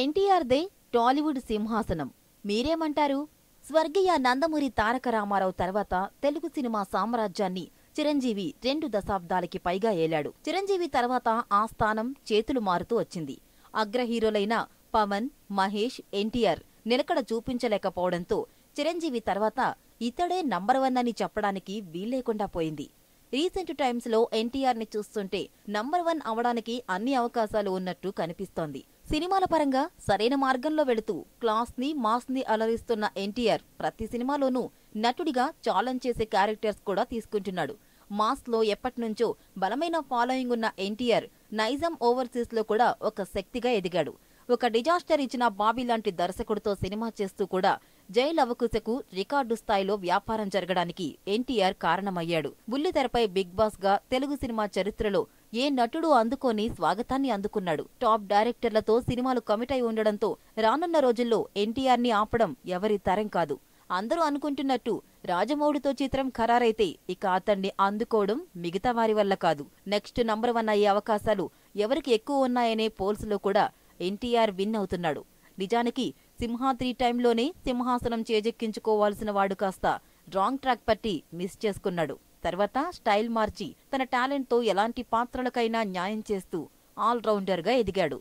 ఎన్టీఆర్దే టాలీవుడ్ సింహాసనం. మీరేమంటారు? స్వర్గీయ నందమూరి తారక రామారావు తర్వాత తెలుగు సినిమా సామ్రాజ్యాన్ని చిరంజీవి రెండు దశాబ్దాలకి పైగా ఏలాడు. చిరంజీవి తర్వాత ఆ స్థానం చేతులు మారుతూ వచ్చింది. అగ్ర హీరోలైన పవన్ మహేష్ ఎన్టీఆర్ నిలకడ చూపించలేకపోవడంతో చిరంజీవి తర్వాత ఇతడే నంబర్ వన్ అని చెప్పడానికి వీల్లేకుండా పోయింది. రీసెంట్ టైమ్స్లో ఎన్టీఆర్ని చూస్తుంటే నంబర్ వన్ అవడానికి అన్ని అవకాశాలు ఉన్నట్టు కనిపిస్తోంది. సినిమాల పరంగా సరైన మార్గంలో వెళుతూ క్లాస్ని ని అలరిస్తున్న ఎన్టీఆర్ ప్రతి సినిమాలోనూ నటుడిగా ఛాలెంజ్ చేసే క్యారెక్టర్స్ కూడా తీసుకుంటున్నాడు. మాస్లో ఎప్పటినుంచో బలమైన ఫాలోయింగ్ ఉన్న ఎన్టీఆర్ నైజాం ఓవర్సీస్లో కూడా ఒక శక్తిగా ఎదిగాడు. ఒక డిజాస్టర్ ఇచ్చిన బాబీ లాంటి దర్శకుడితో సినిమా చేస్తూ కూడా జైల్ లవకుశకు రికార్డు స్థాయిలో వ్యాపారం జరగడానికి ఎన్టీఆర్ కారణమయ్యాడు. బుల్లితెరపై బిగ్ బాస్గా తెలుగు సినిమా చరిత్రలో ఏ నటుడు అందుకోని స్వాగతాన్ని అందుకున్నాడు. టాప్ డైరెక్టర్లతో సినిమాలు కమిట్ అయి ఉండడంతో రానున్న రోజుల్లో ఎన్టీఆర్ని ఆపడం ఎవరి తరం కాదు. అందరూ అనుకుంటున్నట్టు రాజమౌళితో చిత్రం ఖరారైతే ఇక అతన్ని అందుకోవడం మిగతా వారి వల్ల కాదు. నెక్స్ట్ నంబర్ వన్ అయ్యే అవకాశాలు ఎవరికి ఎక్కువ ఉన్నాయనే పోల్స్లో కూడా ఎన్టీఆర్ విన్ అవుతున్నాడు. నిజానికి సింహా త్రీ టైంలోనే సింహాసనం చేజెక్కించుకోవాల్సిన వాడు కాస్త రాంగ్ ట్రాక్ పట్టి మిస్ చేసుకున్నాడు. తర్వాత స్టైల్ మార్చి తన టాలెంట్తో ఎలాంటి పాత్రలకైనా న్యాయం చేస్తూ ఆల్రౌండర్గా ఎదిగాడు.